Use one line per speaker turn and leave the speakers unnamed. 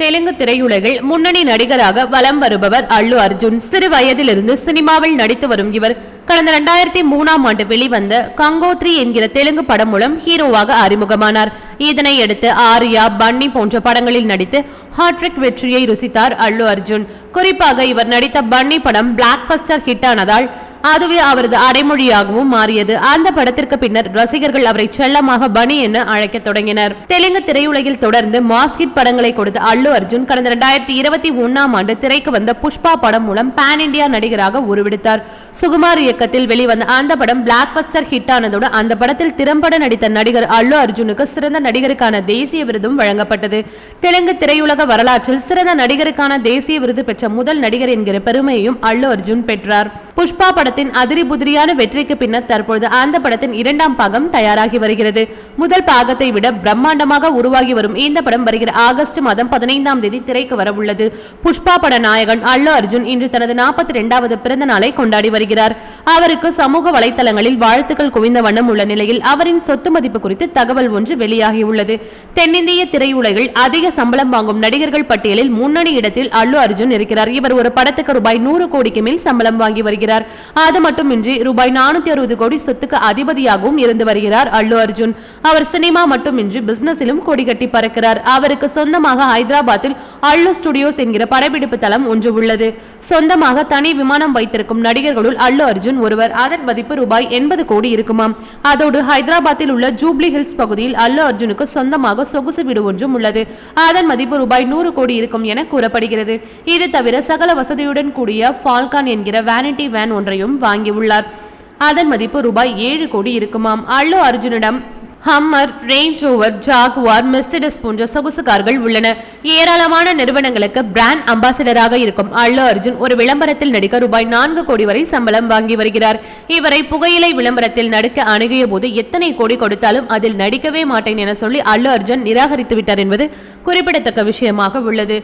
தெலுங்கு திரையுலகில் முன்னணி நடிகராக வலம் வருபவர் அல்லு அர்ஜுன். சிறு வயதிலிருந்து சினிமாவில் நடித்து வரும் இவர் கடந்த இரண்டாயிரத்தி மூணாம் ஆண்டு வெளிவந்த கங்கோத்ரி என்கிற தெலுங்கு படம் மூலம் ஹீரோவாக அறிமுகமானார். இதனை அடுத்து ஆர்யா பன்னி போன்ற படங்களில் நடித்து ஹாட்ரிக் வெற்றியை ருசித்தார் அல்லு அர்ஜுன். குறிப்பாக இவர் நடித்த பன்னி படம் பிளாக் பஸ்டர் ஹிட் ஆனதால் அதுவே அவரது அடைமொழியாகவும் மாறியது. அந்த படத்திற்கு பின்னர் ரசிகர்கள் அவரை செல்லமாக பனி என அழைக்க தொடங்கினர். தெலுங்கு திரையுலகில் தொடர்ந்து மாஸ்கிட் படங்களை கொடுத்த அல்லு அர்ஜுன் கடந்த இரண்டாயிரத்தி இருபத்தி ஒன்னாம் ஆண்டு திரைக்கு வந்த புஷ்பா படம் மூலம் பேன் இந்தியா நடிகராக உருவெடுத்தார். சுகுமார் இயக்கத்தில் வெளிவந்த அந்த படம் பிளாக் பஸ்டர் ஹிட் ஆனதோடு அந்த படத்தில் திறம்பட நடித்த நடிகர் அல்லு அர்ஜுனுக்கு சிறந்த நடிகருக்கான தேசிய விருதும் வழங்கப்பட்டது. தெலுங்கு திரையுலக வரலாற்றில் சிறந்த நடிகருக்கான தேசிய விருது பெற்ற முதல் நடிகர் என்கிற பெருமையையும் அல்லு அர்ஜுன் பெற்றார். புஷ்பா படத்தின் அதிரி புதிரியான வெற்றிக்கு பின்னர் தற்பொழுது அந்த படத்தின் இரண்டாம் பாகம் தயாராகி வருகிறது. முதல் பாகத்தை விட பிரம்மாண்டமாக உருவாகி வரும் இந்த படம் வருகிற ஆகஸ்ட் மாதம் பதினைந்தாம் தேதி திரைக்கு வரவுள்ளது புஷ்பா பட நாயகன் அல்லு அர்ஜுன் இன்று தனது நாற்பத்தி இரண்டாவது பிறந்த நாளை கொண்டாடி வருகிறார். அவருக்கு சமூக வலைதளங்களில் வாழ்த்துக்கள் குவிந்த வண்ணம் உள்ள நிலையில் அவரின் சொத்து மதிப்பு குறித்து தகவல் ஒன்று வெளியாகியுள்ளது தென்னிந்திய திரையுலகில் அதிக சம்பளம் வாங்கும் நடிகர்கள் பட்டியலில் முன்னணி இடத்தில் அல்லு அர்ஜுன் இருக்கிறார். இவர் ஒரு படத்துக்கு ரூபாய் நூறு கோடிக்கு மேல் சம்பளம் வாங்கி வருகிறார். வருகிறார். அது மட்டுமின்றி ரூபாய் நானூத்தி அறுபது கோடி சொத்துக்கு அதிபதியாகவும் இருந்து வருகிறார் அல்லு அர்ஜுன். அவர் சினிமா மட்டுமின்றி பிசினஸிலும் கொடி கட்டி பறக்கிறார். அவருக்கு சொந்தமாக ஹைதராபாத்தில் அல்லு ஸ்டுடியோஸ் என்கிற படப்பிடிப்பு தளம் ஒன்று உள்ளது. சொந்தமாக தனி விமானம் வைத்திருக்கும் நடிகர்களுள் அல்லு அர்ஜுன் ஒருவர். அதன் மதிப்பு ரூபாய் எண்பது கோடி இருக்குமாம். அதோடு ஹைதராபாத்தில் உள்ள ஜூப்ளி ஹில்ஸ் பகுதியில் அல்லு அர்ஜுனுக்கு சொந்தமாக சொகுசு வீடு ஒன்றும் உள்ளது. அதன் மதிப்பு ரூபாய் நூறு கோடி இருக்கும் என கூறப்படுகிறது. இது தவிர சகல வசதியுடன் கூடிய ஃபால்கான் என்கிற வேனிட்டி வேன் ஒன்றையும் வாங்கியுள்ளார். அதன் மதிப்பு ரூபாய் ஏழு கோடி இருக்குமாம். Allu அர்ஜுனிடம் Hummer Range Rover Jaguar Mercedes போன்ற சொகுசு கார்கள் உள்ளன. ஏராளமான நிறுவனங்களுக்கு பிராண்ட் அம்பாசிடராக இருக்கும் அல்லு அர்ஜுன் ஒரு விளம்பரத்தில் நடிக்க ரூபாய் நான்கு கோடி வரை சம்பளம் வாங்கி வருகிறார். இவரை புகையிலை விளம்பரத்தில் நடிக்க அணுகிய போது எத்தனை கோடி கொடுத்தாலும் அதில் நடிக்கவே மாட்டேன் என சொல்லி அல்லு அர்ஜுன் நிராகரித்து விட்டார் என்பது குறிப்பிடத்தக்க விஷயமாக உள்ளது.